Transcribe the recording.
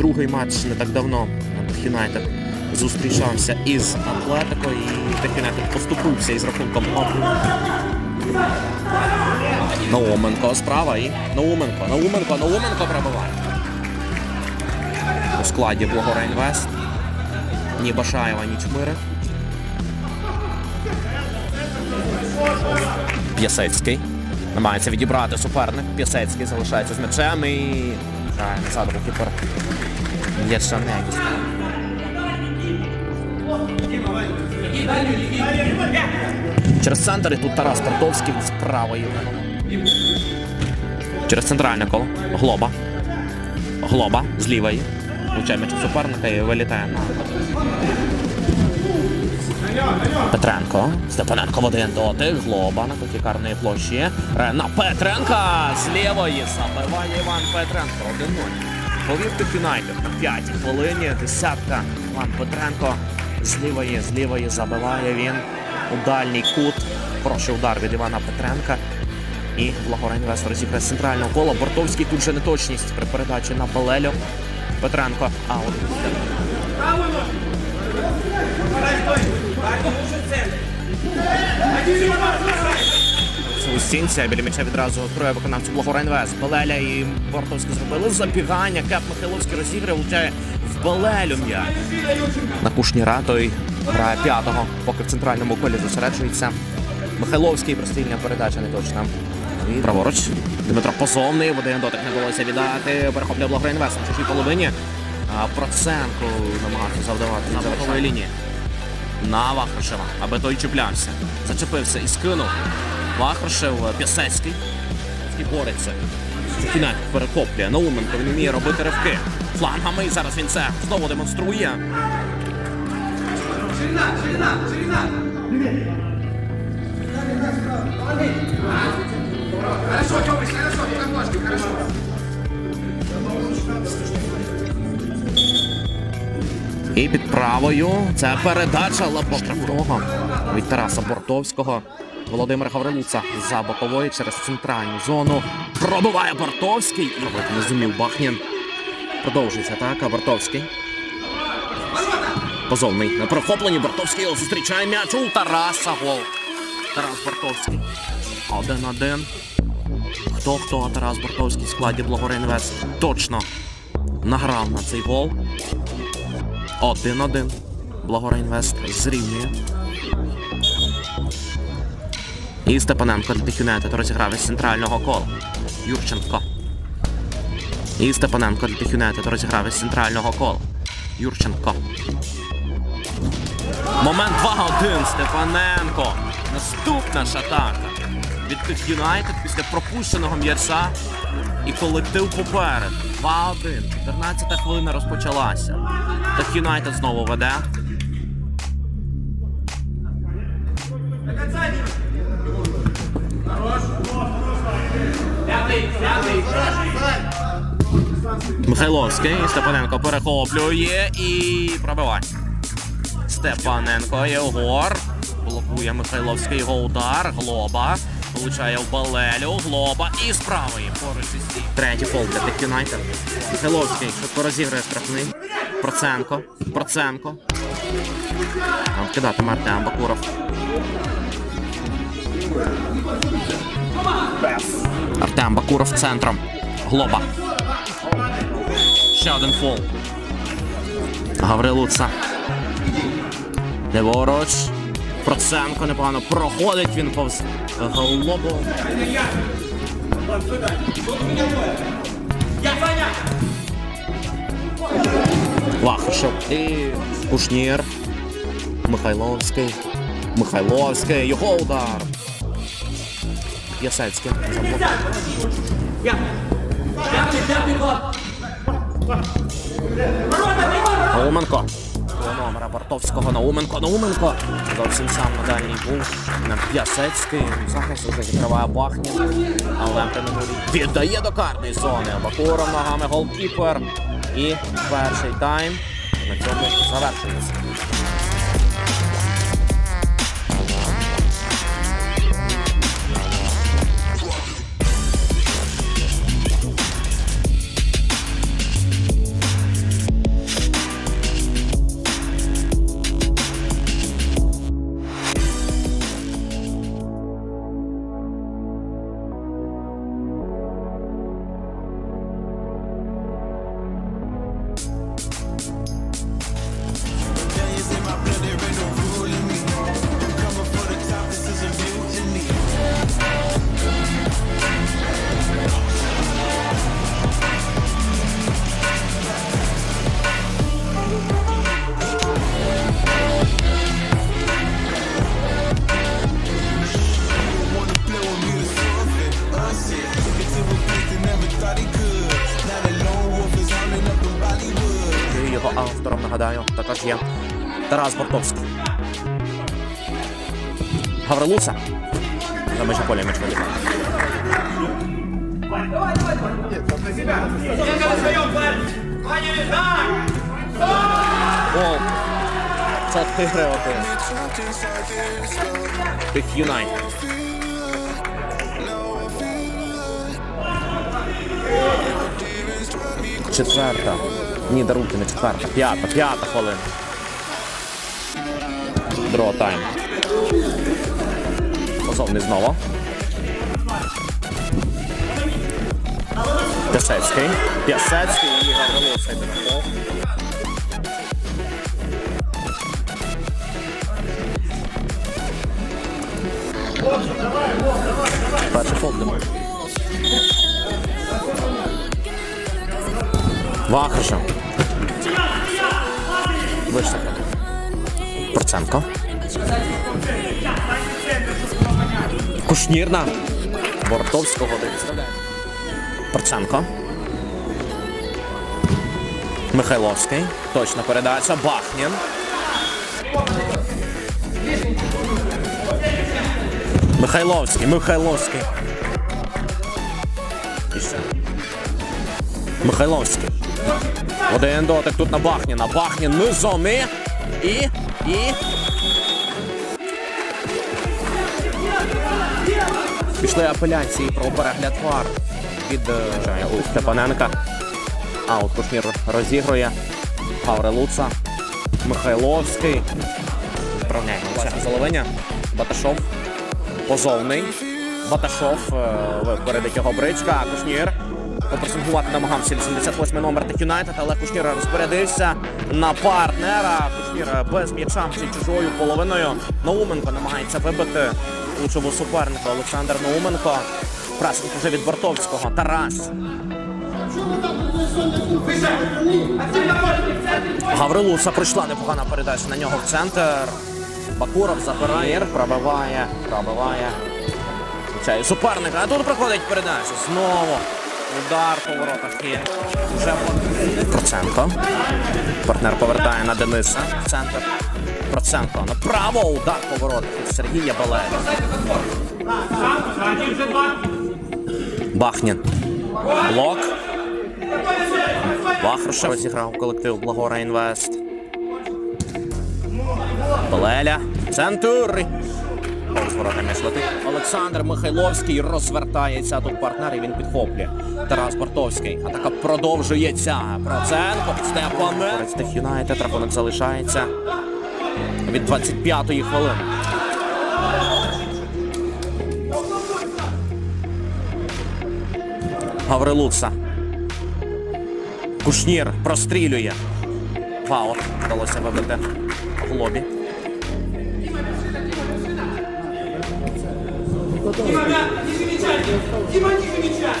другий матч не так давно Юнайтед зустрічався із Атлетико і Юнайтед поступився із рахунком 1. Науменко справа і Науменко, Науменко, Науменко пробиває. У складі Благора Інвест. Ні Башаєва, ні Чмири. П'ясецький. Намагається відібрати суперник. П'ясецький залишається з м'ячем і. Грає назад кіпер. Є Шанегіс. Через центр і тут Тарас Тартовський з правої. Через центральне коло. Глоба. Глоба з лівої. Влучає м'яч суперника і вилітає на. Петренко. Степаненко в один дотик. Глоба на куті карної площі. Е, На Петренка з лівої забиває Іван Петренко. 1-0. Повів Тик Юнайтед на п'ятій хвилині. Десятка. Іван Петренко з лівої, з лівої забиває він у дальній кут. Хороший удар від Івана Петренка. І Благора Інвест розіграє з центрального кола. Бортовський тут же неточність при передачі на Балелю. Петренко аут. У стінці, біля м'яча відразу троє виконавців Благора Інвест. Балеля і Бортовський зробили забігання. Кеп Михайловський розіграє, влучає в Балелю м'яч. На Кушніра той грає п'ятого, поки в центральному колі зосереджується. Михайловський прострільна передача не точна. Праворуч. Дмитро Позовний, в один дотик не вдалося віддати. Перехоплює Благора Інвест на чужій половині. А Проценко намагався завдавати на лінії. На Вахрушева, аби той чіплявся. Зачепився і скинув. Вахрушев, Пісецький. І бореться. Кінак перехоплює. Науменко він вміє робити ривки. Флангами і зараз він це знову демонструє. І під правою це передача Лапоштрафного від Тараса Бортовського. Володимир Гаврилуца за бокової через центральну зону. Пробиває Бортовський. І не зумів Бахнін. Продовжується атака. Бортовський. Позовний. На прохопленні Бортовський його зустрічає м'яч у Тараса. Гол. Тарас Бортовський. Один-один. Хто хто, Тарас Бортовський в складі Благора Інвест точно награв на цей гол. 1-1. Благора Інвест зрівнює. І Степаненко для Юнайтед розіграв із центрального кола. Юрченко. І Степаненко для Юнайтед розіграв із центрального кола. Юрченко. Момент 2-1. Степаненко. Наступна ж атака. Від Юнайтед після пропущеного м'яча. І колектив поперед. 2-1. 14 хвилина розпочалася. Так Юнайтед знову веде. Михайловський. Степаненко перехоплює і пробиває. Степаненко Єгор. Блокує Михайловський його удар. Глоба. Влучає в балелю. Глоба і з правої поруч. Третій фол для Юнайтед. Михайловський швидко розіграє штрафний. Проценко. Проценко. Там кидати Артем Бакуров. Артем Бакуров центром. Глоба. Ще один фол. Гаврилуца. Ліворуч. Проценко непогано проходить він повз Глобу. Вахрушев і Кушнір. Михайловський. Михайловський. Його удар. Ясецький. Науменко. Номера Бартовського Науменко. Науменко. Зовсім сам на дальній був. П'ясецький. Захист уже відкриває Бахнін. Але віддає до карної зони. Бакуров ногами голкіпер. І перший тайм. На цьому завершується. Тарас Бортовський. Гаврилуца. За межі поля м'яч вилітає. Гол. Це тигри один. Тих Юнайтед. Четверта. Ні, дарунки не четверта. П'ята, п'ята хвилина. Дро тайм. Позовний знову. Пясецький. Пясецький і Гавриловський. Перший фол для мене. Проценко. Кушнірна. Бортовського відставляє. Проценко. Михайловський. Точна передача. Бахнін. Михайловський. Михайловський. І ще. Михайловський. Один дотик тут на Бахніна. Бахнін низом і... І... Пішли апеляції про перегляд вар від е, у Степаненка. Аут Кушнір розігрує. Гаврилуца. Михайловський. Справляється Золовиня. Баташов. Позовний. Баташов. е, Випередить його бричка. Кушнір. Попресингувати намагався 88 номер Тек Юнайтед, але Кушнір розпорядився на партнера. Кушнір без м'яча чи чужою половиною. Науменко намагається вибити ключового суперника Олександр Науменко. Прасник уже від Бортовського. Тарас. Гаврилуса пройшла непогана передача на нього в центр. Бакуров забирає, пробиває, пробиває. Суперника. А тут проходить передача. Знову. Удар по воротах є. Вже Проценко. Партнер повертає на Дениса. в Центр. Проценко. Направо. Удар по воротах від Сергія Балея. Бахнін. Блок. Вахрушев розіграв колектив Благора Інвест. Балеля. Центр. Повз ворота м'яч. Олександр Михайловський розвертається тут партнер і він підхоплює. Тарас Бортовський. Атака продовжується. Проценко. Степане. Тих Юнайтед. Рахунок залишається від 25-ї хвилини. Гаврилуца. Кушнір прострілює. Фаут. Вдалося вибити в лобі. Дима, мя- ниже мяча! Дима, ниже мяча!